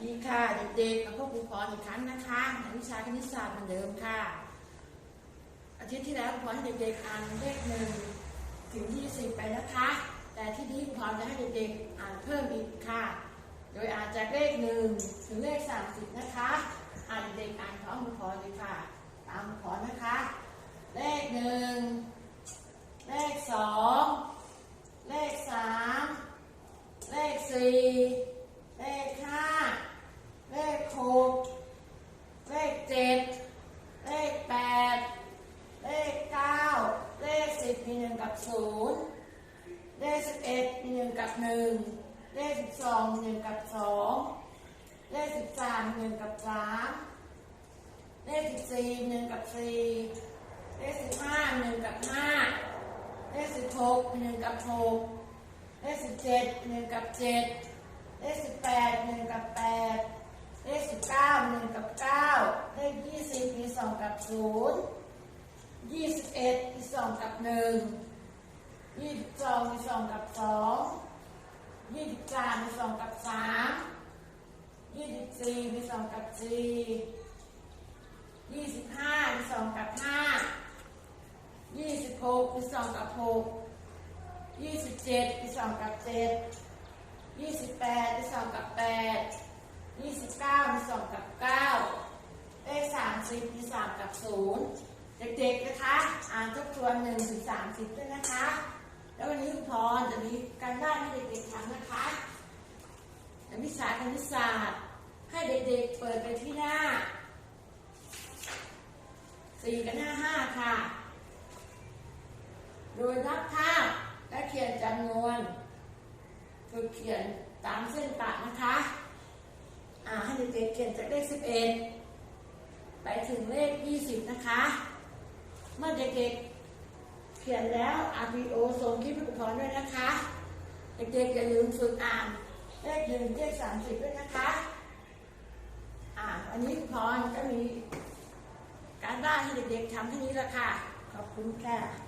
สวัสดีค่ะเด็กๆกับพวกครูพรอีกครั้งนะคะในวิชาคณิตศาสตร์เหมือนเดิมค่ะ อาทิตย์ที่แล้วครูพรให้เด็กๆอ่านเลขหนึ่งถึงยี่สิบไปนะคะ แต่ที่นี้ครูพรจะให้เด็กๆอ่านเพิ่มอีกค่ะ โดยอ่านจากเลขหนึ่งถึงเลขสามสิบนะคะ อ่านเด็กๆอ่านพร้อมครูพรเลยค่ะ ตามครูพรนะคะ เลขหนึ่งเลขสองเลขสามเลขสี่เลขห้า เลขหก เลขเจ็ดเลขแปดเลขเก้าเลขสิบมีหนึ่งกับศูนย์เลขสิบเอ็ดมีหนึ่งกับหนึ่งเลขสิบสองมีหนึ่งกับสองเลขสิบสามมีหนึ่งกับสามเลขสิบสี่มีหนึ่งกับสี่เลขสิบห้ามีหนึ่งกับห้าเลขสิบหกมีหนึ่งกับหกเลขสิบเจ็ดมีหนึ่งกับเจ็ดเลขสิบแปดหนึ่งกับแปดเลขสิบเก้านึ่งกับเก้าเลขยี่สิบมีส องกับศูนย์ยี่สิบเอ็ดมีสองกับหนึ่งยี่สิบสองมีสองกับสองยี่สิบสามมีสองกับสามยี่สิบสี่มีสองกับสี่ยี่สิบห้ามีสองกับห้ายี่สิบหกมีสองกับหกยี่สิบเจ็ดมีสองกับเจ็ดยี่สิบแปดมีสองกับแปดยี่สิบเก้ามีสองกับเก้า เลขสามสิบมีสามกับศูนย์เด็กๆนะคะ อ่านทบทวนหนึ่งถึงสามสิบด้วยนะคะ แล้ววันนี้คุณพรจะมีการบ้านให้เด็กๆทำนะคะในวิชาคณิตศาสตร์ให้เด็กๆเปิดไปที่หน้าสี่กับหน้าห้าค่ะ โดยนับภาพและเขียนจำนวนฝึกเขียนตามเส้นปะนะคะ อ่าให้เด็กๆเขียนจากเลข11 ไปถึงเลข 20 นะคะ เมื่อเด็กๆเขียนแล้ว RPO ส่งคลิปให้ครูพรด้วยนะคะ เด็กๆอย่าลืมฝึกอ่าน เลขหนึ่งเลข30ด้วยนะคะ อ่าวันนี้พรก็มีการบ้านให้เด็กๆทำเท่านี้ละค่ะ ขอบคุณค่ะ